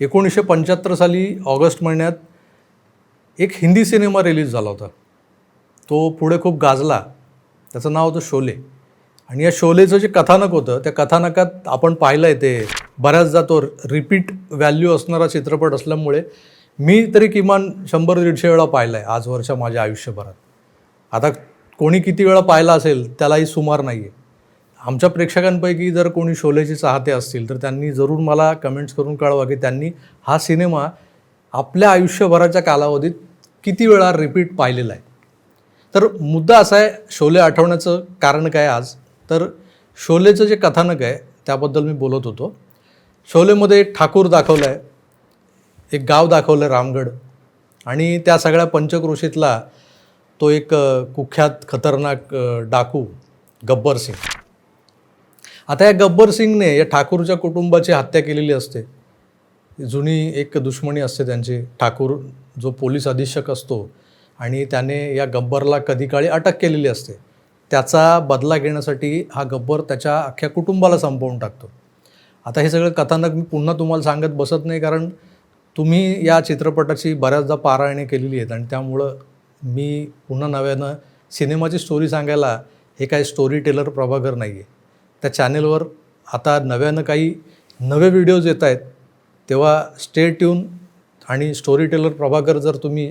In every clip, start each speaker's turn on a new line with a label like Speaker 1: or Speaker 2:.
Speaker 1: एकोणीसशे पंच्याहत्तर साली ऑगस्ट महिन्यात एक हिंदी सिनेमा रिलीज झाला होता. तो पुढे खूप गाजला. त्याचं नाव होतं शोले. आणि या शोलेचं जे कथानक होतं त्या कथानकात आपण पाहिलं आहे ते बऱ्याचदा तो रिपीट व्हॅल्यू असणारा चित्रपट असल्यामुळे मी तरी किमान शंभर दीडशे वेळा पाहिला आहे आजवरच्या माझ्या आयुष्यभरात. आता कोणी किती वेळा पाहिला असेल त्यालाही सुमार नाही आहे आमच्या प्रेक्षकांपैकी जर कोणी शोलेचे चाहते असतील तर त्यांनी जरूर मला कमेंट्स करून कळवा की त्यांनी हा सिनेमा आपल्या आयुष्यभराच्या कालावधीत किती वेळा रिपीट पाहिलेला आहे. तर मुद्दा असा आहे शोले आठवण्याचं कारण काय आज? तर शोलेचं जे कथानक आहे त्याबद्दल मी बोलत होतो. शोलेमध्ये एक ठाकूर दाखवलं आहे एक गाव दाखवलं आहे रामगड. आणि त्या सगळ्या पंचक्रोशीतला तो एक कुख्यात खतरनाक डाकू गब्बर सिंग. आता या गब्बर सिंगने या ठाकूरच्या कुटुंबाची हत्या केलेली असते. जुनी एक दुश्मनी असते त्यांची ठाकूर जो पोलीस अधीक्षक असतो आणि त्याने या गब्बरला कधी काळी अटक केलेली असते. त्याचा बदला घेण्यासाठी हा गब्बर त्याच्या अख्ख्या कुटुंबाला संपवून टाकतो. आता हे सगळं कथानक मी पुन्हा तुम्हाला सांगत बसत नाही कारण तुम्ही या चित्रपटाची बऱ्याचदा पारायणे केलेली आहेत आणि त्यामुळं मी पुन्हा नव्यानं सिनेमाची स्टोरी सांगायला हे काही स्टोरी टेलर प्रभाकर नाही आहे त्या चॅनेलवर आता नव्यानं काही नवे व्हिडिओज येत आहेत तेव्हा स्टे ट्यून आणि स्टोरी टेलर प्रभाकर जर तुम्ही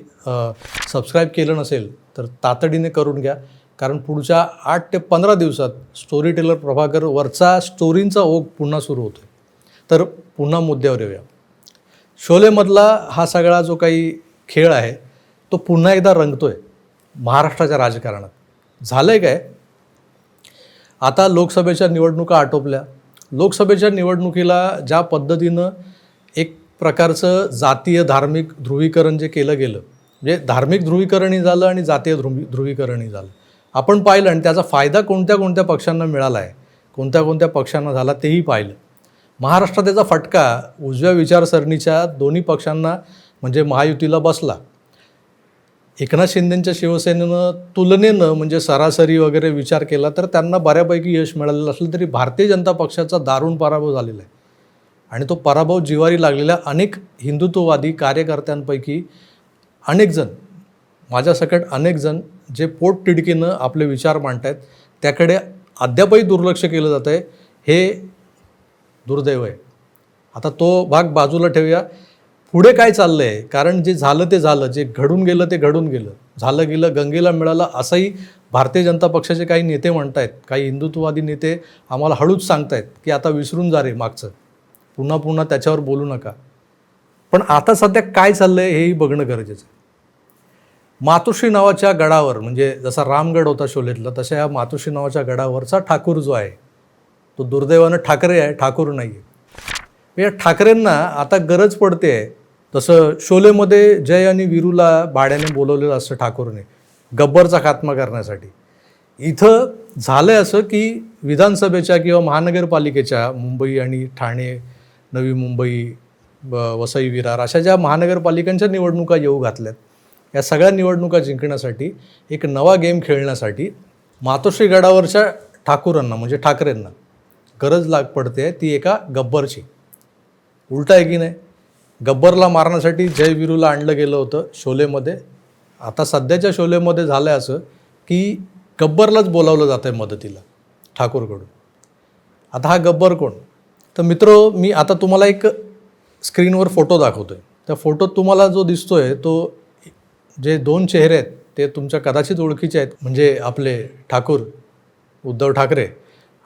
Speaker 1: सबस्क्राईब केलं नसेल तर तातडीने करून घ्या. कारण पुढच्या आठ ते पंधरा दिवसात स्टोरी टेलर प्रभाकर वरचा स्टोरींचा ओघ पुन्हा सुरू होतो तर पुन्हा मुद्द्यावर येऊया. शोलेमधला हा सगळा जो काही खेळ आहे तो पुन्हा एकदा रंगतो आहे महाराष्ट्राच्या राजकारणात. झालं आहे काय? आता लोकसभेच्या निवडणुका आटोपल्या. लोकसभेच्या निवडणुकीला ज्या पद्धतीनं एक प्रकारचं जातीय धार्मिक ध्रुवीकरण जे केलं गेलं म्हणजे धार्मिक ध्रुवीकरणही झालं आणि जातीय ध्रुवी ध्रुवीकरणही झालं. आपण पाहिलं आणि त्याचा फायदा कोणत्या कोणत्या पक्षांना मिळाला आहे कोणत्या कोणत्या पक्षांना झाला तेही पाहिलं. महाराष्ट्रात त्याचा फटका उजव्या विचारसरणीच्या दोन्ही पक्षांना म्हणजे महायुतीला बसला. एकनाथ शिंदेंच्या शिवसेनेनं तुलनेनं म्हणजे सरासरी वगैरे विचार केला तर त्यांना बऱ्यापैकी यश मिळालेलं असलं तरी भारतीय जनता पक्षाचा दारुण पराभव झालेला आहे. आणि तो पराभव जिवारी लागलेल्या अनेक हिंदुत्ववादी कार्यकर्त्यांपैकी अनेक जण माझ्यासकट अनेक जण जे पोट तिडकीनं आपले विचार मांडत आहेत त्याकडे अद्यापही दुर्लक्ष केलं जातं आहे हे दुर्दैव आहे. आता तो भाग बाजूला ठेवूया. पुढे काय चाललं आहे कारण जे झालं ते झालं जे घडून गेलं ते घडून गेलं. झालं गेलं गंगेला मिळालं असंही भारतीय जनता पक्षाचे काही नेते म्हणतायत काही हिंदुत्ववादी नेते आम्हाला हळूच सांगतायत की आता विसरून जा रे मागचं. पुन्हा पुन्हा त्याच्यावर बोलू नका. पण आता सध्या काय चाललं आहे हेही बघणं गरजेचं आहे. मातोश्री नावाच्या गडावर म्हणजे जसा रामगड होता शोलेतला तशा या मातोश्री नावाच्या गडावरचा ठाकूर जो आहे तो दुर्दैवानं ठाकरे आहे ठाकूर नाही आहे या ठाकरेंना आता गरज पडते. तसं शोलेमध्ये जय आणि वीरूला भाड्याने बोलवलेलं असतं ठाकूरने गब्बरचा खात्मा करण्यासाठी. इथं झालं आहे असं की विधानसभेच्या किंवा महानगरपालिकेच्या मुंबई आणि ठाणे नवी मुंबई ब- वसई विरार अशा ज्या महानगरपालिकांच्या निवडणुका येऊ घातल्यात या सगळ्या निवडणुका जिंकण्यासाठी एक नवा गेम खेळण्यासाठी मातोश्री गडावरच्या ठाकूरांना म्हणजे ठाकरेंना गरज लाग पडते ती एका गब्बरची. उलटा आहे की नाही? गब्बरला मारण्यासाठी जय विरूला आणलं गेलं होतं शोलेमध्ये. आता सध्याच्या शोलेमध्ये झालं आहे असं की गब्बरलाच बोलावलं जातं आहे मदतीला ठाकूरकडून. आता हा गब्बर कोण? तर मित्र मी आता तुम्हाला एक स्क्रीनवर फोटो दाखवतो आहे त्या फोटोत तुम्हाला जो दिसतो आहे तो जे दोन चेहरे आहेत ते तुमच्या कदाचित ओळखीचे आहेत म्हणजे आपले ठाकूर उद्धव ठाकरे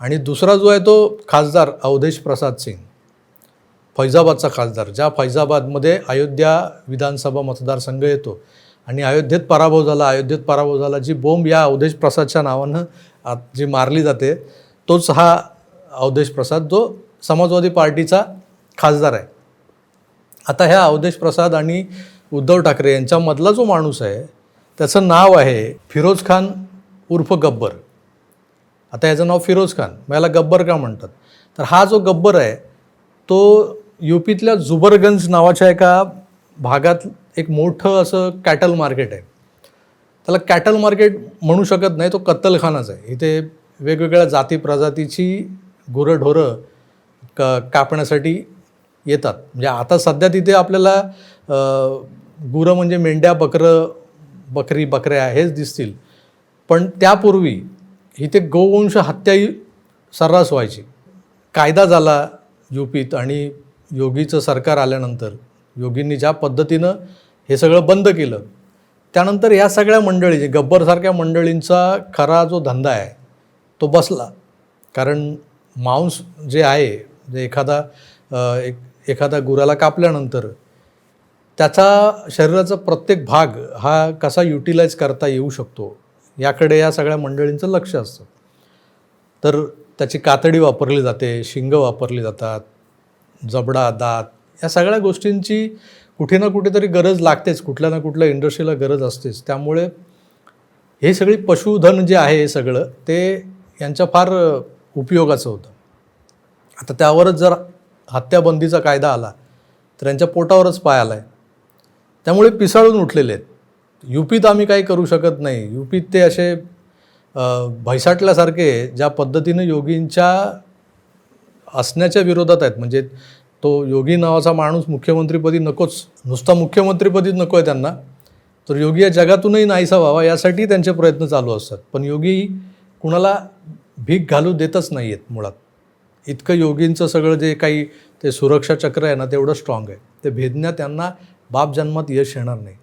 Speaker 1: आणि दुसरा जो आहे तो खासदार अवधेश प्रसाद सिंग. फैजाबादचा खासदार ज्या फैजाबादमध्ये अयोध्या विधानसभा मतदारसंघ येतो आणि अयोध्येत पराभव झाला अयोध्येत पराभव झाला जी बोंब या अवधेश प्रसादच्या नावानं आत- जी मारली जाते तोच हा अवधेश प्रसाद जो समाजवादी पार्टीचा खासदार आहे. आता ह्या अवधेश प्रसाद आणि उद्धव ठाकरे यांच्यामधला जो माणूस आहे त्याचं नाव आहे फिरोज खान उर्फ गब्बर. आता याचं नाव फिरोज खान मग याला गब्बर का म्हणतात? तर हा जो गब्बर आहे तो युपीतल्या जुबरगंज नावाच्या एका भागात एक मोठं असं कॅटल मार्केट आहे. त्याला कॅटल मार्केट म्हणू शकत नाही तो कत्तलखानाच आहे. इथे वेगवेगळ्या जाती प्रजातीची गुरंढोरं क कापण्यासाठी येतात. म्हणजे आता सध्या तिथे आपल्याला गुरं म्हणजे मेंढ्या बकरं बकरी बकऱ्या हेच दिसतील. पण त्यापूर्वी इथे गोवंश हत्याही सर्रास व्हायची. कायदा झाला युपीत आणि योगीचं सरकार आल्यानंतर योगींनी ज्या पद्धतीनं हे सगळं बंद केलं त्यानंतर ह्या सगळ्या मंडळी जे गब्बरसारख्या मंडळींचा खरा जो धंदा आहे तो बसला. कारण मांस जे आहे जे एखादा एक एखादा गुराला कापल्यानंतर त्याचा शरीराचा प्रत्येक भाग हा कसा युटिलाइज करता येऊ शकतो याकडे या सगळ्या मंडळींचं लक्ष असतं. तर त्याची कातडी वापरली जाते शिंग वापरली जातात जबडा दात या सगळ्या गोष्टींची कुठे ना कुठेतरी गरज लागतेच. कुठल्या ना कुठल्या इंडस्ट्रीला गरज असतेच. त्यामुळे हे सगळी पशुधन जे आहे हे सगळं ते यांच्या फार उपयोगाचं होतं. आता त्यावरच जर हत्याबंदीचा कायदा आला तर यांच्या पोटावरच पाय आला आहे त्यामुळे पिसाळून उठलेले आहेत. युपीत आम्ही काही करू शकत नाही. युपीत ते असे भैसाटल्यासारखे ज्या पद्धतीनं योगींच्या असण्याच्या विरोधात आहेत. म्हणजे तो योगी नावाचा माणूस मुख्यमंत्रीपदी नकोच नुसता मुख्यमंत्रीपदीच नको आहे त्यांना तर योगी या जगातूनही नाहीसा व्हावा यासाठी त्यांचे प्रयत्न चालू असतात. पण योगी कुणाला भीक घालू देतच नाही आहेत मुळात. इतकं योगींचं सगळं जे काही ते सुरक्षा चक्र आहे ना तेवढं स्ट्रॉंग आहे. ते भेदण्यात त्यांना बाप जन्मात यश येणार नाही.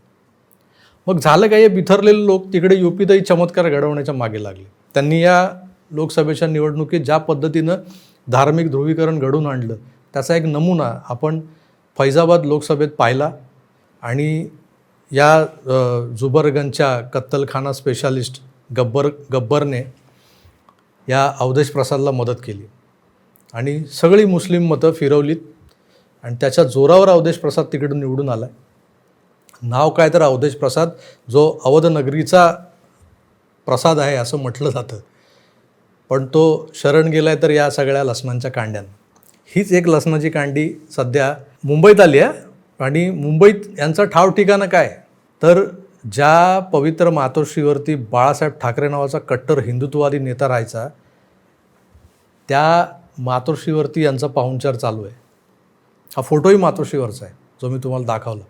Speaker 1: मग झालं काय? हे बिथरलेले लोक तिकडे युपीतही चमत्कार घडवण्याच्या मागे लागले. त्यांनी या लोकसभेच्या निवडणुकीत ज्या पद्धतीनं धार्मिक ध्रुवीकरण घडून आणलं. त्याचा एक नमुना आपण फैजाबाद लोकसभेत पाहिला आणि या अ, जुबरगंजच्या कत्तलखाना स्पेशालिस्ट गब्बर गब्बरने या अवधेश प्रसादला मदत केली. आणि सगळी मुस्लिम मतं फिरवलीत आणि त्याच्या जोरावर अवधेश प्रसाद तिकडून निवडून आला. नाव काय तर अवधेश प्रसाद जो अवधनगरीचा प्रसाद आहे असं म्हटलं जातं. पण तो शरण गेलाय तर या सगळ्या लसणांच्या कांड्यांना. हीच एक लसणाची कांडी सध्या मुंबईत आली आहे. आणि मुंबईत यांचं ठाव ठिकाणं काय? तर ज्या पवित्र मातोश्रीवरती बाळासाहेब ठाकरे नावाचा कट्टर हिंदुत्ववादी नेता राहायचा त्या मातोश्रीवरती यांचा पाहुणचार चालू आहे. हा फोटोही मातोश्रीवरचा आहे जो मी तुम्हाला दाखवला.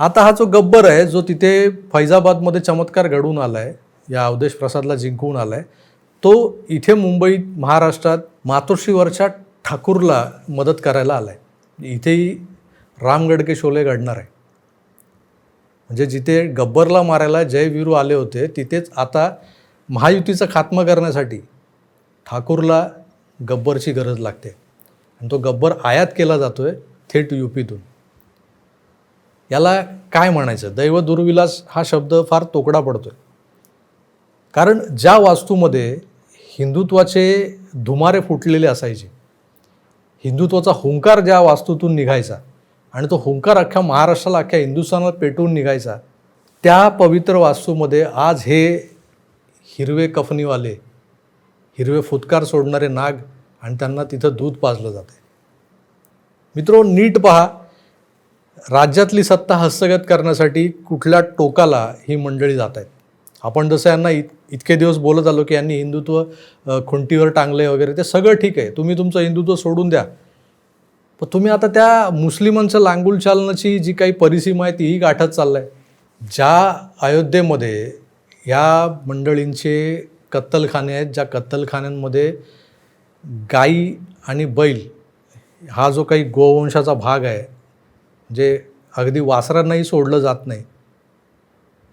Speaker 1: आता हा जो गब्बर आहे जो तिथे फैजाबादमध्ये चमत्कार घडवून आला आहे या अवधेश प्रसादला जिंकून आला आहे तो इथे मुंबईत महाराष्ट्रात मातोश्रीवरच्या ठाकूरला मदत करायला आला आहे इथेही रामगडके शोले घडणार आहे. म्हणजे जिथे गब्बरला मारायला जयवीरू आले होते तिथेच आता महायुतीचा खात्मा करण्यासाठी ठाकूरला गब्बरची गरज लागते. आणि तो गब्बर आयात केला जातो आहे थेट युपीतून. याला काय म्हणायचं? दैव दुर्विलास हा शब्द फार तोकडा पडतो आहे कारण ज्या वास्तूमध्ये हिंदुत्वाचे धुमारे फुटलेले असायचे हिंदुत्वाचा हुंकार ज्या वास्तूतून निघायचा आणि तो हुंकार अख्ख्या महाराष्ट्राला अख्ख्या हिंदुस्थानाला पेटवून निघायचा त्या पवित्र वास्तूमध्ये आज हे हिरवे कफनीवाले हिरवे फुतकार सोडणारे नाग आणि त्यांना तिथं दूध पाजलं जाते. मित्रो नीट पहा. राज्यातली सत्ता हस्तगत करण्यासाठी कुठल्या टोकाला ही मंडळी जात आहेत? आपण जसं यांना इत इतके दिवस बोलत आलो की यांनी हिंदुत्व खुंटीवर टांगले वगैरे ते सगळं ठीक आहे. तुम्ही तुमचं हिंदुत्व सोडून द्या. पण तुम्ही आता त्या मुस्लिमांचं लांगुल चालनाची जी काही परिसीमा आहे तीही गाठत चाललाय. ज्या अयोध्येमध्ये या मंडळींचे कत्तलखाने आहेत ज्या कत्तलखान्यांमध्ये गाई आणि बैल हा जो काही गोवंशाचा भाग आहे जे अगदी वासरांनाही सोडलं जात नाही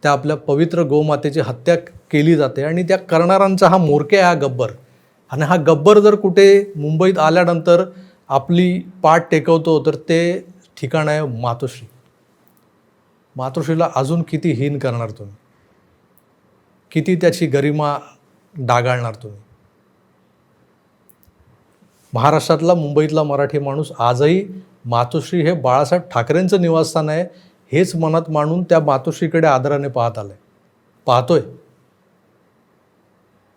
Speaker 1: त्या आपल्या पवित्र गोमातेची हत्या केली जाते आणि त्या करणाऱ्यांचा हा मोरके हा गब्बर. आणि हा गब्बर जर कुठे मुंबईत आल्यानंतर आपली पाठ टेकवतो तर ते ठिकाण आहे मातोश्री. मातोश्रीला अजून किती हीन करणार तुम्ही? किती त्याची गरिमा डागाळणार तुम्ही? महाराष्ट्रातला मुंबईतला मराठी माणूस आजही मातोश्री हे बाळासाहेब ठाकरेंचं निवासस्थान आहे. हेच मनात मांडून त्या मातोश्रीकडे आदराने पाहत आलंय. पाहतोय.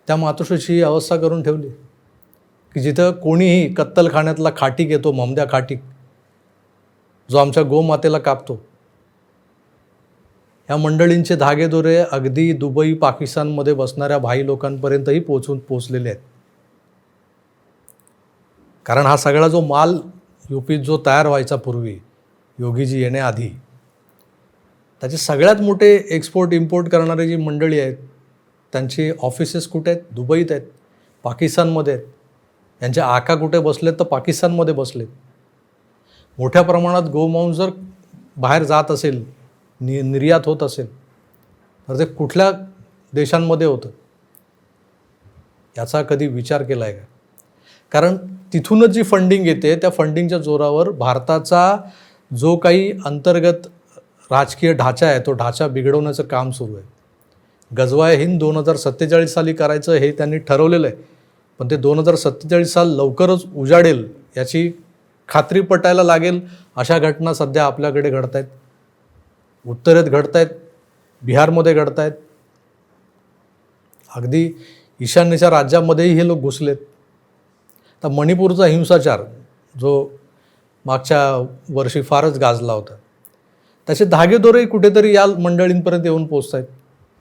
Speaker 1: त्या मातोश्रीची अवस्था करून ठेवली. की जिथं कोणीही कत्तलखान्यातला खाटीक येतो ममद्या खाटीक जो आमच्या गोमातेला कापतो. ह्या मंडळींचे धागेदोरे अगदी दुबई पाकिस्तानमध्ये बसणाऱ्या भाई लोकांपर्यंतही पोचून पोचलेले आहेत. कारण हा सगळा जो माल यू पीत जो तयार व्हायचा पूर्वी योगीजी येण्याआधी त्याचे सगळ्यात मोठे एक्सपोर्ट इम्पोर्ट करणारे जी मंडळी आहेत त्यांची ऑफिसेस कुठे आहेत? दुबईत आहेत. पाकिस्तानमध्ये आहेत. यांच्या आका कुठे बसलेत तर पाकिस्तानमध्ये बसलेत. मोठ्या प्रमाणात गोमांस जर बाहेर जात असेल नि निर्यात होत असेल तर ते कुठल्या देशांमध्ये होतं? याचा कधी विचार केला आहे का? कारण तिथूनच जी फंडिंग येते त्या फंडिंगच्या जोरावर भारताचा जो काही अंतर्गत राजकीय ढाचा आहे तो ढाचा बिघडवण्याचं काम सुरू आहे. गजवाय हिंद दोन हजार सत्तेचाळीस साली करायचं हे त्यांनी ठरवलेलं आहे. पण ते दोन हजार सत्तेचाळीस साल लवकरच उजाडेल याची खात्री पटायला लागेल अशा घटना सध्या आपल्याकडे घडत आहेत उत्तरेत घडत आहेत बिहारमध्ये घडत आहेत अगदी ईशान्येच्या राज्यामध्येही हे लोक घुसलेत. तर मणिपूरचा हिंसाचार जो मागच्या वर्षी फारच गाजला होता. त्याचे धागेदोरे कुठेतरी या मंडळींपर्यंत येऊन पोचत आहेत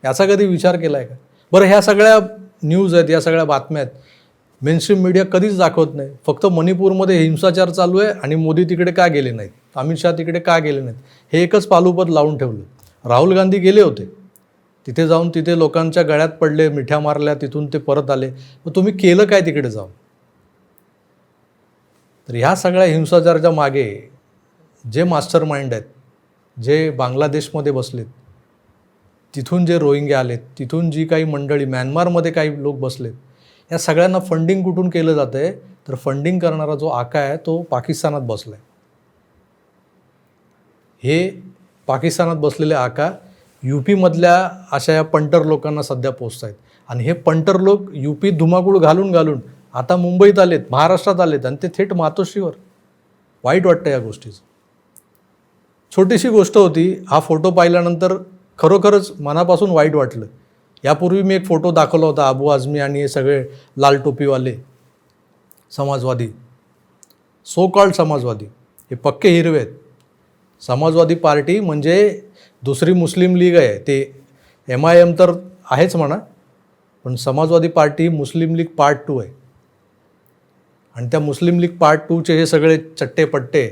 Speaker 1: याचा कधी विचार केला आहे का? बरं ह्या सगळ्या न्यूज आहेत या सगळ्या बातम्या आहेत. मेनस्ट्रीम मीडिया कधीच दाखवत नाही. फक्त मणिपूरमध्ये हिंसाचार चालू आहे आणि मोदी तिकडे का गेले नाहीत? अमित शहा तिकडे का गेले नाहीत? हे एकच पालुपद लावून ठेवलं. राहुल गांधी गेले होते. तिथे जाऊन तिथे लोकांच्या गळ्यात पडले मिठ्या मारल्या तिथून ते परत आले. मग तुम्ही केलं काय तिकडे जाऊन? तर ह्या सगळ्या हिंसाचाराच्या मागे जे मास्टर माइंड आहेत जे बांगलादेशमध्ये बसलेत तिथून जे रोहिंग्या आलेत तिथून जी काही मंडळी म्यानमारमध्ये काही लोक बसलेत या सगळ्यांना फंडिंग कुठून केलं जातं आहे तर फंडिंग करणारा जो आका आहे तो पाकिस्तानात बसला आहे हे पाकिस्तानात बसलेले आका यू पीमधल्या अशा या पंटर लोकांना सध्या पोचत आहेत आणि हे पंटर लोक यू पी धुमाकूळ घालून घालून आता मुंबईत आलेत महाराष्ट्रात आलेत आणि ते थेट मातोश्रीवर. वाईट वाटतं या गोष्टीचं. छोटीशी गोष्ट होती हा फोटो पाहिल्यानंतर खरोखरच मनापासून वाईट वाटलं. यापूर्वी मी एक फोटो दाखवला होता अबू आझमी आणि हे सगळे लाल टोपीवाले समाजवादी. सो कॉल्ड समाजवादी. हे पक्के हिरवे आहेत. समाजवादी पार्टी म्हणजे दुसरी मुस्लिम लीग आहे. ते एम आय एम तर आहेच म्हणा पण Samajwadi Party Muslim League part two आहे. आणि त्या मुस्लिम लीग पार्ट टूचे हे सगळे चट्टे पट्टे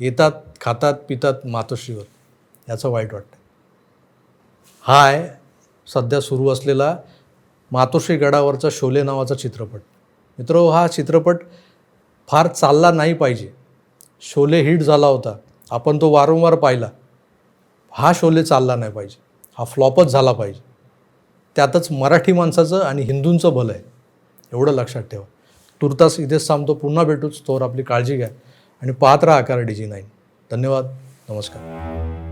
Speaker 1: येतात खातात पितात मातोश्रीवर. याचं वाईट वाटतं हा आहे सध्या सुरू असलेला मातोश्री गडावरचा शोले नावाचा चित्रपट. मित्र हा चित्रपट फार चालला नाही पाहिजे. शोले हिट झाला होता. आपण तो वारंवार पाहिला. हा शोले चालला नाही पाहिजे. हा फ्लॉपच झाला पाहिजे. त्यातच मराठी माणसाचं आणि हिंदूंचं भलं आहे. एवढं लक्षात ठेवा. तुर्तास इथेच थांबतो. पुन्हा भेटूच. तोवर आपली काळजी घ्या. आणि पाहत राहा आकार डी जी नाईन धन्यवाद. नमस्कार.